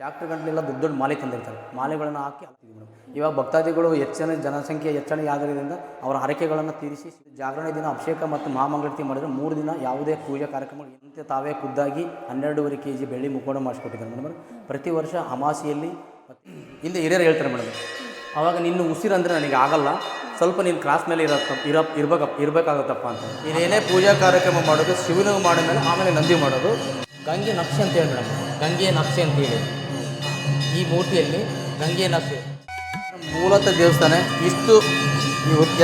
Tractor ಗಂಟಲೆಲ್ಲ ದೊಡ್ಡ ದೊಡ್ಡ ಮಾಲೆ ತಂದಿರ್ತಾರೆ. ಮಾಲೆಗಳನ್ನು ಹಾಕಿ ಹಾಕ್ತೀವಿ ಮೇಡಮ್. ಇವಾಗ ಭಕ್ತಾದಿಗಳು ಹೆಚ್ಚಿನ ಜನಸಂಖ್ಯೆ ಹೆಚ್ಚಳ ಆಗಿರೋದ್ರಿಂದ ಅವರ ಹರಕೆಗಳನ್ನು ತೀರಿಸಿ ಜಾಗರಣೆ ದಿನ ಅಭಿಷೇಕ ಮತ್ತು ಮಹಾಮಂಗಳತಿ ಮಾಡಿದ್ರೆ ಮೂರು ದಿನ ಯಾವುದೇ ಪೂಜಾ ಕಾರ್ಯಕ್ರಮಗಳು ಎಂತೆ ತಾವೇ ಖುದ್ದಾಗಿ ಹನ್ನೆರಡೂವರೆ ಕೆ ಜಿ ಬೆಳ್ಳಿ ಮುಖೋಣ ಮಾಡಿಸ್ಕೊಟ್ಟಿದ್ದಾರೆ ಮೇಡಮ್. ಪ್ರತಿ ವರ್ಷ ಅಮಾಸೆಯಲ್ಲಿ ಇಲ್ಲಿ ಹಿಂದೆ ಹಿರಿಯರು ಹೇಳ್ತಾರೆ ಮೇಡಮ್. ಅವಾಗ ನಿನ್ನ ಉಸಿರಂದರೆ ನನಗೆ ಆಗಲ್ಲ. ಸ್ವಲ್ಪ ನೀನು ಕ್ರಾಸ್ ಮೇಲೆ ಇರತ್ತ ಇರ ಇರ್ಬೇಕಪ್ಪ ಇರಬೇಕಾಗತ್ತಪ್ಪ ಅಂತ. ನೀನೇನೇ ಏನೇ ಪೂಜಾ ಕಾರ್ಯಕ್ರಮ ಮಾಡೋದು ಶಿವನಿಗೆ ಮಾಡಿದ್ಮೇಲೆ ಆಮೇಲೆ ನಂದಿ ಮಾಡೋದು. ಗಂಗೆ ನಕ್ಷೆ ಅಂತ ಹೇಳಿ ಮೇಡಮ್. ಗಂಗೆ ನಕ್ಷೆ ಅಂತ ಹೇಳಿ. ಈ ಮೂರ್ತಿಯಲ್ಲಿ ನಕ್ಷೆ ಮೂಲತಃ ದೇವಸ್ಥಾನ, ಇಷ್ಟು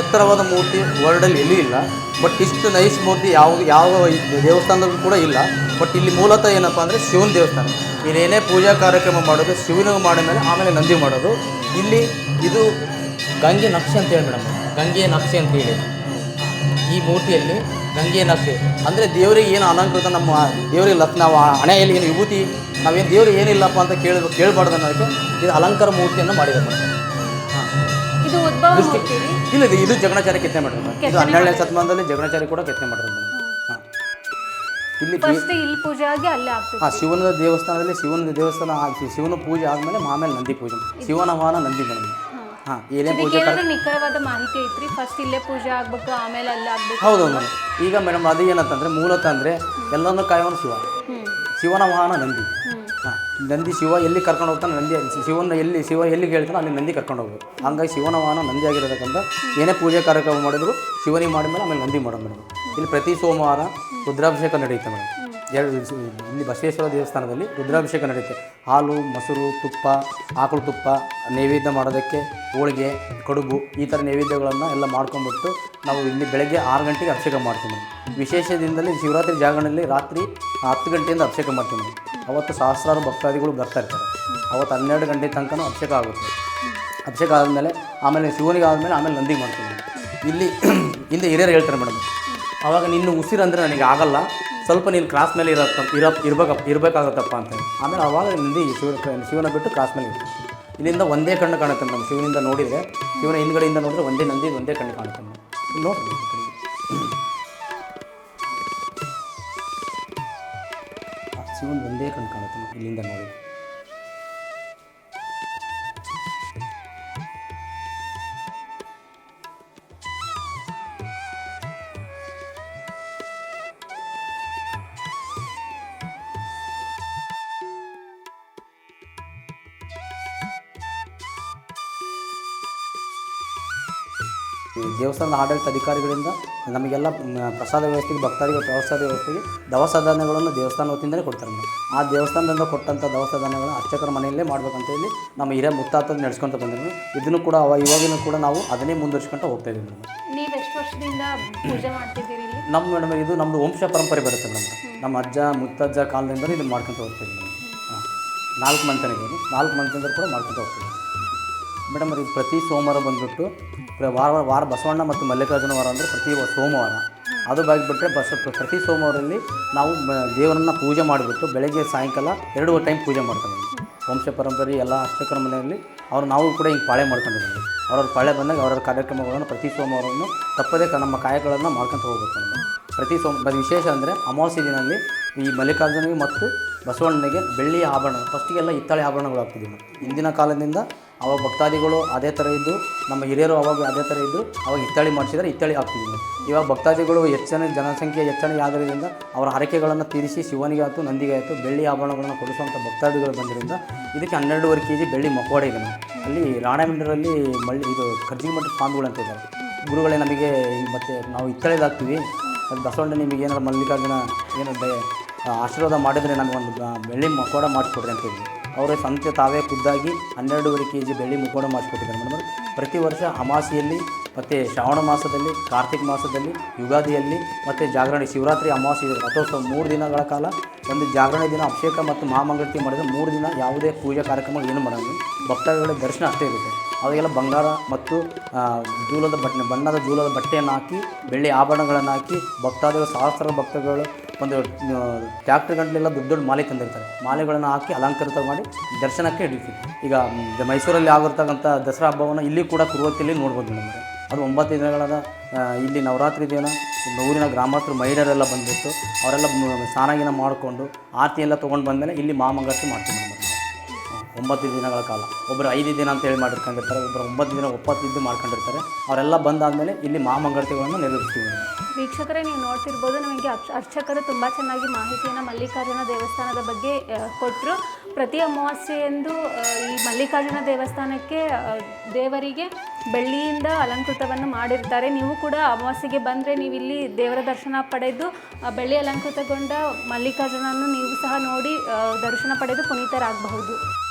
ಎತ್ತರವಾದ ಮೂರ್ತಿ ವರ್ಲ್ಡಲ್ಲಿ ಎಲ್ಲೂ ಇಲ್ಲ ಬಟ್ ಇಷ್ಟು ನೈಸ್ ಮೂರ್ತಿ ಯಾವ ಯಾವ ದೇವಸ್ಥಾನದಲ್ಲೂ ಕೂಡ ಇಲ್ಲ. ಬಟ್ ಇಲ್ಲಿ ಮೂಲತಃ ಏನಪ್ಪ ಅಂದರೆ ಶಿವನ ದೇವಸ್ಥಾನ. ನೀನೇನೇ ಪೂಜಾ ಕಾರ್ಯಕ್ರಮ ಮಾಡೋದು, ಶಿವನಿಗೆ ಮಾಡಿದ್ಮೇಲೆ ಆಮೇಲೆ ನಂದಿ ಮಾಡೋದು. ಇಲ್ಲಿ ಇದು ಗಂಗೆ ನಕ್ಷೆ ಅಂತ ಹೇಳಿ ಮೇಡಮ್. ಗಂಗೆ ನಕ್ಷೆ ಅಂತ ಹೇಳಿ. ಈ ಮೂರ್ತಿಯಲ್ಲಿ ಗಂಗೆ ನಕ್ಷೆ ಅಂದರೆ ದೇವರಿಗೆ ಏನು ಅಲಂಕೃತ ನಮ್ಮ ದೇವರಿಗೆ ಲಕ್ ನಾವು ಹಣೆಯಲ್ಲಿ ಏನು ವಿಭೂತಿ ನಾವೇನು ದೇವರು ಏನಿಲ್ಲಪ್ಪ ಅಂತ ಕೇಳ ಕೇಳಬಾರ್ದು ಅನ್ನೋದಕ್ಕೆ ಇದು ಅಲಂಕಾರ ಮೂರ್ತಿಯನ್ನು ಮಾಡಿದ್ದಾರೆ. ಮೇಡಮ್ ಇದು ಉದ್ಭವ ಮೂರ್ತಿ ರೀ. ಇಲ್ಲ ಇದು ಇದು ಜಗಣಾಚಾರ್ಯ ಕೆತ್ತನೆ ಮಾಡಿದ್ರು ಇದು ಹನ್ನೆರಡನೇ ಶತಮಾನದಲ್ಲಿ ಜಗಣಾಚಾರ್ಯ ಕೂಡ ಕೆತ್ತನೆ ಮಾಡಿದ್ರು ಹಾಂ. ಇಲ್ಲಿ ದೇ- ಫಸ್ಟ್ ಇಲ್ಲಿ ಪೂಜೆ ಆಗಿ ಅಲ್ಲೇ ಆಗ್ತದೆ. ಹಾಂ ಶಿವನ ದೇವಸ್ಥಾನದಲ್ಲಿ ಶಿವನ ದೇವಸ್ಥಾನ ಆಗಿ ಶಿವನ ಪೂಜೆ ಆದಮೇಲೆ ಆಮೇಲೆ ನಂದಿ ಪೂಜೆ. ಶಿವನ ವಾಹನ ನಂದಿ ಮೇಡಮ್ ಹಾಂ. ಏನೇ ಪೂಜೆ ಇದಕ್ಕೇನಾದ್ರೂ ನಿಖರವಾದ ಮಾಹಿತಿ ಐತ್ರಿ. ಫಸ್ಟ್ ಇಲ್ಲೇ ಪೂಜೆ ಆಗ್ಬೇಕು ಆಮೇಲೆ ಅಲ್ಲೇ ಆಗ್ಬೇಕು. ಹೌದು ಮೇಡಮ್ ಈಗ ಮೇಡಮ್ ಅದು ಏನಂತಂದ್ರೆ ಮೂಲತಃ ಅಂದರೆ ಎಲ್ಲನೂ ಕಾಯೋನು ಶಿವ. ಹ್ಮ್. ಶಿವನ ವಾಹನ ನಂದಿ. ಹಾಂ ನಂದಿ ಶಿವ ಎಲ್ಲಿ ಕರ್ಕೊಂಡು ಹೋಗ್ತಾನೆ ನಂದಿ ಶಿವನ ಎಲ್ಲಿ ಶಿವ ಎಲ್ಲಿ ಹೇಳ್ತಾನೆ ಅಲ್ಲಿ ನಂದಿ ಕರ್ಕೊಂಡು ಹೋಗ್ಬೇಕು. ಹಂಗಾಗಿ ಶಿವನ ವಾಹನ ನಂದಿ ಆಗಿರೋದಕ್ಕಂತ ಏನೇ ಪೂಜೆ ಕಾರ್ಯಕ್ರಮ ಮಾಡಿದ್ರು ಶಿವನಿಗೆ ಮಾಡಿದ್ಮೇಲೆ ಆಮೇಲೆ ನಂದಿ ಮಾಡೋದು ಮೇಡಮ್. ಇಲ್ಲಿ ಪ್ರತಿ ಸೋಮವಾರ ರುದ್ರಾಭಿಷೇಕ ನಡೆಯುತ್ತೆ ಮೇಡಮ್. ಎರಡು ಇಲ್ಲಿ ಬಸವೇಶ್ವರ ದೇವಸ್ಥಾನದಲ್ಲಿ ರುದ್ರಾಭಿಷೇಕ ನಡೆಯುತ್ತೆ. ಹಾಲು ಮೊಸರು ತುಪ್ಪ ಆಕಳು ತುಪ್ಪ ನೈವೇದ್ಯ ಮಾಡೋದಕ್ಕೆ ಹೋಳಿಗೆ ಕಡುಬು ಈ ಥರ ನೈವೇದ್ಯಗಳನ್ನು ಎಲ್ಲ ಮಾಡ್ಕೊಂಬಿಟ್ಟು ನಾವು ಇಲ್ಲಿ ಬೆಳಗ್ಗೆ ಆರು ಗಂಟೆಗೆ ಅಭಿಷೇಕ ಮಾಡ್ತೀವಿ ಮೇಡಮ್ ದಿನದಲ್ಲಿ ಶಿವರಾತ್ರಿ ಜಾಗರಣೆಯಲ್ಲಿ ರಾತ್ರಿ ಹತ್ತು ಗಂಟೆಯಿಂದ ಅಭಿಷೇಕ ಮಾಡ್ತೀವಿ ಅವತ್ತು ಸಹಸ್ರಾರು ಭಕ್ತಾದಿಗಳು ಬರ್ತಾ ಇರ್ತಾರೆ. ಅವತ್ತು ಹನ್ನೆರಡು ಗಂಟೆ ತನಕ ಅಭಿಷೇಕ ಆಗುತ್ತೆ. ಅಭಿಷೇಕ ಆದಮೇಲೆ ಆಮೇಲೆ ಶಿವನಿಗೆ ಆದಮೇಲೆ ಆಮೇಲೆ ನಂದಿಗೆ ಮಾಡ್ತೀವಿ ಇಲ್ಲಿ ಹಿಂದೆ ಹಿರಿಯರು ಹೇಳ್ತಾರೆ ಮೇಡಮ್, ಅವಾಗ ನಿನ್ನ ಉಸಿರಂದ್ರೆ ನನಗೆ ಆಗಲ್ಲ. ಸ್ವಲ್ಪ ನೀನು ಕ್ರಾಸ್ ಮೇಲೆ ಇರತ್ತ, ಇರ ಇರ್ಬೇಕಪ್ಪ ಇರಬೇಕಾಗತ್ತಪ್ಪ ಅಂತ ಆಮೇಲೆ ಅವಾಗ ನಂದಿ ಶಿವ, ಶಿವನ ಬಿಟ್ಟು ಕ್ರಾಸ್ ಮೇಲೆ ಇರ್ತೀವಿ ಇಲ್ಲಿಂದ ಒಂದೇ ಕಣ್ಣು ಕಾಣುತ್ತೆ ಮೇಡಮ್, ಶಿವನಿಂದ ನೋಡಿದರೆ, ಶಿವನ ಹಿಂದ್ಗಡೆಯಿಂದ ನೋಡಿದ್ರೆ ಒಂದೇ ನಂದಿ, ಒಂದೇ ಕಣ್ಣು ಕಾಣುತ್ತೆ ಮೇಡಮ್. ಇಲ್ಲಿ ಶಿವನ ಒಂದೇ ಕಣ್ಣು ಕಾಣುತ್ತೆ ಇಲ್ಲಿಂದ ನೋಡಿ. ದೇವಸ್ಥಾನದ ಆಡಳಿತ ಅಧಿಕಾರಿಗಳಿಂದ ನಮಗೆಲ್ಲ ಪ್ರಸಾದ ವ್ಯವಸ್ಥೆಗೆ ಭಕ್ತಾದಿಗಳ ಪ್ರವಾಸದ ವ್ಯವಸ್ಥೆಗೆ ದವಸ ಧಾನ್ಯಗಳನ್ನು ದೇವಸ್ಥಾನ ವತಿಯಿಂದಲೇ ಕೊಡ್ತಾರೆ ಆ ದೇವಸ್ಥಾನದಿಂದ ಕೊಟ್ಟಂಥ ದವಸ ಧಾನ್ಯಗಳನ್ನು ಅರ್ಚಕರ ಮನೆಯಲ್ಲೇ ಮಾಡಬೇಕಂತ ಹೇಳಿ ನಮ್ಮ ಹಿರಿಯ ಮುತ್ತಾತ ನಡೆಸ್ಕೊಂತ ಬಂದಿರೋದು ಇದನ್ನು ಕೂಡ ಅವ ಇವಾಗಿನೂ ಕೂಡ ನಾವು ಅದನ್ನೇ ಮುಂದುವರಿಸ್ಕೊಂಡು ಹೋಗ್ತಾ ಇದ್ದೀವಿ ಮೇಡಮ್. ನೀವ್ ಎಷ್ಟು ವರ್ಷದಿಂದ ಪೂಜೆ ಮಾಡ್ತಿದ್ದೀರಿ ಇಲ್ಲಿ? ನಮ್ಮ ಮೇಡಮ್ ಇದು ನಮ್ಮದು ವಂಶ ಪರಂಪರೆ ಬರುತ್ತೆ ಮೇಡಮ್. ನಮ್ಮ ಅಜ್ಜ ಮುತ್ತಜ್ಜ ಕಾಲದಿಂದಲೂ ಇದನ್ನು ಮಾಡ್ಕೊತ ಹೋಗ್ತೀವಿ ಮೇಡಮ್. ಹಾಂ ನಾಲ್ಕು ಮಂತನಿಗೆ ನಾಲ್ಕು ಮಂತನಿಂದ ಕೂಡ ಮಾಡ್ಕೊತ ಹೋಗ್ತೀವಿ ಮೇಡಮ್ ಅವ್ರಿಗೆ ಪ್ರತಿ ಸೋಮವಾರ ಬಂದುಬಿಟ್ಟು ವಾರ ವಾರ ಬಸವಣ್ಣ ಮತ್ತು ಮಲ್ಲಿಕಾರ್ಜುನ ವಾರ ಅಂದರೆ ಪ್ರತಿ ಸೋಮವಾರ. ಅದು ಬಾಗಿಬಿಟ್ರೆ ಬಸ್ ಪ್ರತಿ ಸೋಮವಾರದಲ್ಲಿ ನಾವು ದೇವರನ್ನು ಪೂಜೆ ಮಾಡಿಬಿಟ್ಟು ಬೆಳಗ್ಗೆ ಸಾಯಂಕಾಲ ಎರಡು ಟೈಮ್ ಪೂಜೆ ಮಾಡ್ತಾರೆ ವಂಶ ಪರಂಪರೆ, ಎಲ್ಲ ಅರ್ಚಕರ ಮನೆಯಲ್ಲಿ ಅವ್ರು ನಾವು ಕೂಡ ಹಿಂಗೆ ಪಾಳೆ ಮಾಡ್ಕೊಂಡಿದ್ದೀವಿ. ಅವ್ರವ್ರ ಪಾಳೆ ಬಂದಾಗ ಅವ್ರವ್ರ ಕಾರ್ಯಕ್ರಮಗಳನ್ನು ಪ್ರತಿ ಸೋಮವಾರವನ್ನು ತಪ್ಪದೇ ನಮ್ಮ ಕಾಯಗಳನ್ನು ಮಾಡ್ಕೊತ ಹೋಗ್ಬೇಕು ಮೇಡಮ್. ಪ್ರತಿ ಸೋಮ ಬರೀ ವಿಶೇಷ ಅಂದರೆ ಅಮಾವಾಸ್ಯೆ ದಿನದಲ್ಲಿ ಈ ಮಲ್ಲಿಕಾರ್ಜುನಿಗೆ ಮತ್ತು ಬಸವಣ್ಣನಿಗೆ ಬೆಳ್ಳಿಯ ಆಭರಣ ಫಸ್ಟಿಗೆಲ್ಲ ಹಿತ್ತಾಳೆ ಆಭರಣಗಳು ಹಾಕ್ತಿದ್ದೀವಿ ಹಿಂದಿನ ಕಾಲದಿಂದ ಅವಾಗ ಭಕ್ತಾದಿಗಳು ಅದೇ ಥರ ಇದ್ದು, ನಮ್ಮ ಹಿರಿಯರು ಅವಾಗ ಅದೇ ಥರ ಇದ್ದು, ಅವಾಗ ಹಿತ್ತಾಳಿ ಮಾಡಿಸಿದರೆ ಹಿತ್ತಾಳಿ ಹಾಕ್ತಿದ್ವಿ ಇವಾಗ ಭಕ್ತಾದಿಗಳು ಹೆಚ್ಚಿನ ಜನಸಂಖ್ಯೆ ಹೆಚ್ಚಳ ಆಗೋದ್ರಿಂದ ಅವರ ಹರಕೆಗಳನ್ನು ತೀರಿಸಿ ಶಿವನಿಗೆ ಆಯಿತು, ನಂದಿಗೆ ಆಯಿತು, ಬೆಳ್ಳಿ ಆಭರಣಗಳನ್ನು ಕೊಡಿಸುವಂಥ ಭಕ್ತಾದಿಗಳು ಬಂದಿರೋದ್ರಿಂದ ಇದಕ್ಕೆ ಹನ್ನೆರಡೂವರೆ ಕೆ ಜಿ ಬೆಳ್ಳಿ ಮಕವಾಡ ಇದೆ ಮೇಡಮ್ ಅಲ್ಲಿ ರಾಣೆಬೆನ್ನೂರಲ್ಲಿ ಮಳ್ಳಿ ಇದು ಮಟ್ಟದ ಸ್ವಾಮಿಗಳು ಅಂತ ಇದ್ದಾರೆ. ಗುರುಗಳೇ ನಮಗೆ ಮತ್ತು ನಾವು ಹಿತ್ತಳಿದಾಗ್ತೀವಿ. ಅದು ಬಸವಣ್ಣ ನಿಮಗೆ ಏನಾದ್ರು ಮಲ್ಲಿಕಾರ್ಜುನ ಏನು ಆಶೀರ್ವಾದ ಮಾಡಿದರೆ ನಮಗೊಂದು ಬೆಳ್ಳಿ ಮಕೋಡ ಮಾಡಿಸ್ಕೊಡ್ರಿ ಅಂತ ಹೇಳಿದ್ರು. ಅವರೇ ಸಂತೆ ತಾವೇ ಖುದ್ದಾಗಿ ಹನ್ನೆರಡೂವರೆ ಕೆ ಜಿ ಬೆಳ್ಳಿ ಮುಖೋಣ ಮಾಡಿಸ್ಕೊಟ್ಟಿದ್ದಾರೆ ಮೇಡಮ್ ಪ್ರತಿ ವರ್ಷ ಅಮಾಸೆಯಲ್ಲಿ ಮತ್ತು ಶ್ರಾವಣ ಮಾಸದಲ್ಲಿ, ಕಾರ್ತಿಕ ಮಾಸದಲ್ಲಿ, ಯುಗಾದಿಯಲ್ಲಿ ಮತ್ತು ಜಾಗರಣೆ, ಶಿವರಾತ್ರಿ ಅಮಾವಾಸ್ಯೆ ರಥೋತ್ಸವ ಮೂರು ದಿನಗಳ ಕಾಲ ಒಂದು ಜಾಗರಣೆ ದಿನ, ಅಭಿಷೇಕ ಮತ್ತು ಮಹಾಮಂಗಳತಿ ಮಾಡಿದರೆ ಮೂರು ದಿನ ಯಾವುದೇ ಪೂಜಾ ಕಾರ್ಯಕ್ರಮ ಏನು ಮಾಡೋದು ಭಕ್ತಾದಿಗಳ ದರ್ಶನ ಅಷ್ಟೇ ಇರುತ್ತೆ. ಅವಾಗೆಲ್ಲ ಬಂಗಾರ ಮತ್ತು ಜೂಲದ ಬಟ್ಟೆ, ಬಣ್ಣದ ಜೂಲದ ಬಟ್ಟೆಯನ್ನು ಹಾಕಿ, ಬೆಳ್ಳಿ ಆಭರಣಗಳನ್ನು ಹಾಕಿ ಭಕ್ತಾದಿಗಳು ಸಹಸ್ರ ಭಕ್ತಗಳು ಒಂದು ಟ್ಯಾಕ್ಟ್ರ್ ಗಂಟಲೆಲ್ಲ ದೊಡ್ಡ ದೊಡ್ಡ ಮಾಲೆ ತಂದಿರ್ತಾರೆ. ಮಾಲೆಗಳನ್ನು ಹಾಕಿ ಅಲಂಕೃತ ಮಾಡಿ ದರ್ಶನಕ್ಕೆ ಹಿಡಿತೀವಿ. ಈಗ ಮೈಸೂರಲ್ಲಿ ಆಗಿರ್ತಕ್ಕಂಥ ದಸರಾ ಹಬ್ಬವನ್ನು ಇಲ್ಲಿ ಕೂಡ ಕುರುವತ್ತಿಯಲ್ಲಿ ನೋಡ್ಬೋದು ನಮಗೆ ಅದು ಒಂಬತ್ತು ದಿನಗಳಾದ ಇಲ್ಲಿ ನವರಾತ್ರಿ ದಿನ ಊರಿನ ಗ್ರಾಮಸ್ಥರು ಮಹಿಳೆಯರೆಲ್ಲ ಬಂದಿತ್ತು ಅವರೆಲ್ಲ ಸ್ನಾನಗಿನ ಸ್ನಾನ ಗೀನ ಮಾಡಿಕೊಂಡು ಆರತಿ ಎಲ್ಲ ತೊಗೊಂಡು ಬಂದಮೇಲೆ ಇಲ್ಲಿ ಮಹಾಮಂಗಳಾರತಿ ಮಾಡ್ತೀವಿ ಒಂಬತ್ತು ದಿನಗಳ ಕಾಲ. ಒಬ್ಬರು ಐದು ದಿನ ಅಂತ ಹೇಳಿ ಮಾಡಿರ್ಕೊಂಡಿರ್ತಾರೆ ಒಬ್ಬರು ಒಂಬತ್ತು ದಿನ ಒಪ್ಪತ್ತು ದಿನ ಮಾಡ್ಕೊಂಡಿರ್ತಾರೆ. ಅವರೆಲ್ಲ ಬಂದಾದಮೇಲೆ ಇಲ್ಲಿ ಮಹಾಮಂಗಳತೆಗಳನ್ನು ನೆರವೇರಿಸ್ತೀವಿ. ವೀಕ್ಷಕರೇ, ನೀವು ನೋಡ್ತಿರ್ಬೋದು ನಮಗೆ ಅರ್ಚ- ಅರ್ಚಕರು ತುಂಬ ಚೆನ್ನಾಗಿ ಮಾಹಿತಿಯನ್ನು ಮಲ್ಲಿಕಾರ್ಜುನ ದೇವಸ್ಥಾನದ ಬಗ್ಗೆ ಕೊಟ್ಟರು ಪ್ರತಿ ಅಮಾವಾಸ್ಯೆಯಂದು ಈ ಮಲ್ಲಿಕಾರ್ಜುನ ದೇವಸ್ಥಾನಕ್ಕೆ ದೇವರಿಗೆ ಬೆಳ್ಳಿಯಿಂದ ಅಲಂಕೃತವನ್ನು ಮಾಡಿರ್ತಾರೆ. ನೀವು ಕೂಡ ಅಮಾವಾಸ್ಯೆಗೆ ಬಂದರೆ ನೀವು ಇಲ್ಲಿ ದೇವರ ದರ್ಶನ ಪಡೆದು ಬೆಳ್ಳಿ ಅಲಂಕೃತಗೊಂಡ ಮಲ್ಲಿಕಾರ್ಜುನನ್ನು ನೀವು ಸಹ ನೋಡಿ ದರ್ಶನ ಪಡೆದು ಪುನೀತರಾಗಬಹುದು.